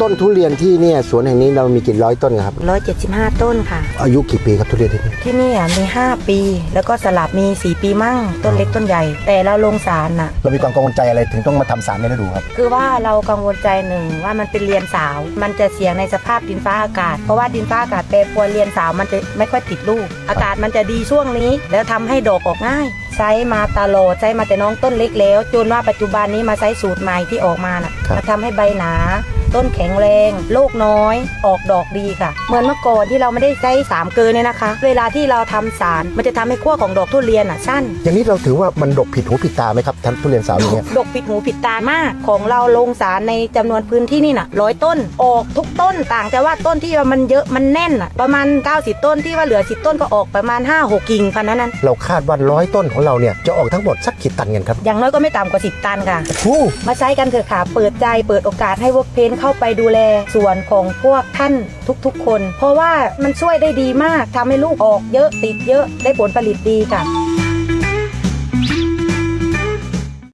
ต้นทุเรียนที่เนี่ยสวนแห่งนี้เรามีกี่ร้อยต้นครับ 175 ต้นค่ะ อายุกี่ปีครับทุเรียนที่นี่ที่นี่อะมี 5 ปี แล้วก็สลับมี 4 ปีมั่ง ต้นเล็กต้นใหญ่ แต่เราลงสารน่ะ เรามีความกังวลใจอะไรถึงต้องมาทำสารในฤดูครับ คือว่าเรากังวลใจหนึ่งว่ามันเป็นเรียนสาว มันจะเสี่ยงในสภาพดินฟ้าอากาศ เพราะว่าดินฟ้าอากาศแปรปรวนเรียนสาวมันจะไม่ค่อยติดลูก อากาศมันจะดีช่วงนี้ แล้วทำให้ดอกออกง่าย ใช้มาตลอดใช้มาแต่น้องต้นเล็กแล้ว จนว่าปัจจุบันนี้มาใช้สูตรใหม่ที่ออกมาน่ะครับ มาทำให้ใบหนา ต้นแข็งแรงโรคน้อย ออกดอกดีค่ะ เหมือนเมื่อก่อนที่เราไม่ได้ใช้สามเกลือเนี่ยนะคะ เวลาที่เราทำสารมันจะทำให้ขั้วของดอกทุเรียนอะสั้น อย่างนี้เราถือว่ามันดกผิดหูผิดตาไหมครับท่านทุเรียนสาวอย่างเงี้ยดกปิดหูปิดตามากของเราลงสารในจำนวนพื้นที่นี่น่ะร้อยต้นออกทุกต้นต่างแต่ว่าต้นที่ว่ามันเยอะมันแน่นอะประมาณ90ต้นที่ว่าเหลือ10ต้นก็ออกประมาณ5 6กิ่งพันนั้นนั้นเราคาดว่าร้อยต้นของเราเนี่ยจะออกทั้งหมดสักกี่ตันกันครับอย่างน้อยก็ไม่ต่ำกว่า 10 ตันค่ะ โอ้มาใช้กันเถอะค่ะ เปิดใจเปิดโอกาสให้ว o กเพนเข้าไปดูแลส่วนของพวกท่านทุกๆ คน เพราะว่ามันช่วยได้ดีมากทำให้ลูกออกเยอะติดเยอะได้ผลผลิตดีค่ะ